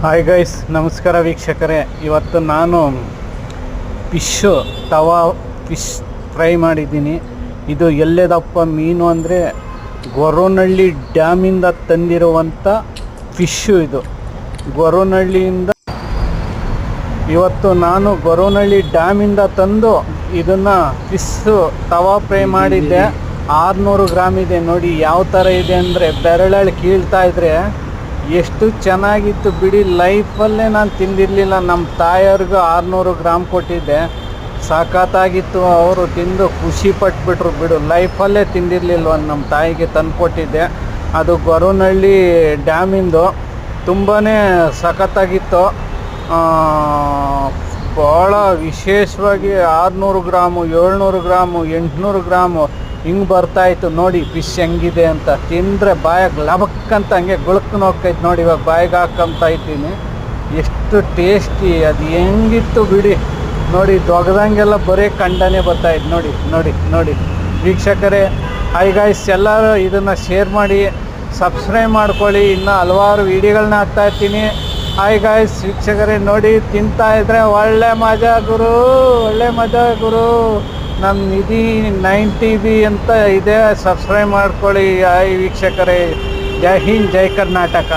Hi guys ನಮಸ್ಕಾರ ವೀಕ್ಷಕರೇ. ಇವತ್ತು ನಾನು ಫಿಶ್ಶು ತವಾ ಫಿಶ್ ಫ್ರೈ ಮಾಡಿದ್ದೀನಿ. ಇದು ಎಲ್ಲೆದಪ್ಪ ಮೀನು ಅಂದರೆ ಗೊರೋನಹಳ್ಳಿ ಡ್ಯಾಮಿಂದ ತಂದಿರುವಂಥ ಫಿಶ್ಶು ಇದು. ಗೊರೋನಹಳ್ಳಿಯಿಂದ ಇವತ್ತು ನಾನು ಗೊರೋನಹಳ್ಳಿ ಡ್ಯಾಮಿಂದ ತಂದು ಇದನ್ನು ಫಿಶ್ಶು ತವಾ ಫ್ರೈ ಮಾಡಿದ್ದೆ. ಆರುನೂರು ಗ್ರಾಮ್ ಇದೆ. ನೋಡಿ, ಯಾವ ಥರ ಇದೆ ಅಂದರೆ ಬೆರಳಲ್ಲಿ ಕೀಳ್ತಾ ಇದ್ರೆ ಎಷ್ಟು ಚೆನ್ನಾಗಿತ್ತು ಬಿಡಿ, ಲೈಫಲ್ಲೇ ನಾನು ತಿಂದಿರಲಿಲ್ಲ. ನಮ್ಮ ತಾಯಿಯವ್ರಿಗೂ ಆರುನೂರು ಗ್ರಾಮ್ ಕೊಟ್ಟಿದ್ದೆ. ಸಖತ್ತಾಗಿತ್ತು ಅವರು ತಿಂದು ಖುಷಿ ಪಟ್ಬಿಟ್ರು ಬಿಡು. ಲೈಫಲ್ಲೇ ತಿಂದಿರಲಿಲ್ವ ನಮ್ಮ ತಾಯಿಗೆ ತಂದು ಕೊಟ್ಟಿದ್ದೆ. ಅದು ಗೊರವನಹಳ್ಳಿ ಡ್ಯಾಮಿಂದು ತುಂಬಾ ಸಖತ್ತಾಗಿತ್ತು. ಭಾಳ ವಿಶೇಷವಾಗಿ ಆರುನೂರು ಗ್ರಾಮು, ಏಳ್ನೂರು ಗ್ರಾಮು, ಎಂಟುನೂರು ಗ್ರಾಮು ಹಿಂಗೆ ಬರ್ತಾಯಿತ್ತು ನೋಡಿ, ಫಿಶ್ ಹೆಂಗಿದೆ ಅಂತ. ತಿಂದರೆ ಬಾಯಾಗ ಲಬಕ್ಕಂತ ಹಂಗೆ ಹೋಗ್ತೈತೆ ನೋಡಿ, ಇವಾಗ ಬಾಯಿಗೆ ಹಾಕೊಂತ ಇದ್ದೀನಿ. ಎಷ್ಟು ಟೇಸ್ಟಿ, ಅದು ಹೆಂಗಿತ್ತು ಬಿಡಿ. ನೋಡಿ, ದೊಗದಂಗೆಲ್ಲ ಬರೀ ಕಂಡನೇ ಬರ್ತಾಯಿತ್ತು ನೋಡಿ ನೋಡಿ ನೋಡಿ. ವೀಕ್ಷಕರೇ ಗಾಯ್ಸ್ ಎಲ್ಲರೂ ಇದನ್ನು ಶೇರ್ ಮಾಡಿ ಸಬ್ಸ್ಕ್ರೈಬ್ ಮಾಡ್ಕೊಳ್ಳಿ. ಇನ್ನೂ ಹಲವಾರು ವೀಡಿಯೋಗಳನ್ನ ಹಾಕ್ತಾ ಇರ್ತೀನಿ. ಗಾಯ್ಸ್ ವೀಕ್ಷಕರೇ, ನೋಡಿ, ತಿಂತಾ ಇದ್ರೆ ಒಳ್ಳೆ ಮಜಾ ಗುರು, ಒಳ್ಳೆ ಮಜಾ ಗುರು. ನಮ್ಮ ನಿಧಿ ನೈನ್ ಟಿ ಬಿ ಅಂತ ಇದೆ ಸಬ್ಸ್ಕ್ರೈಬ್ ಮಾಡ್ಕೊಳ್ಳಿ, ಹಾಯ್ ವೀಕ್ಷಕರೇ. ಜೈ ಹಿಂದ್, ಜೈ ಕರ್ನಾಟಕ.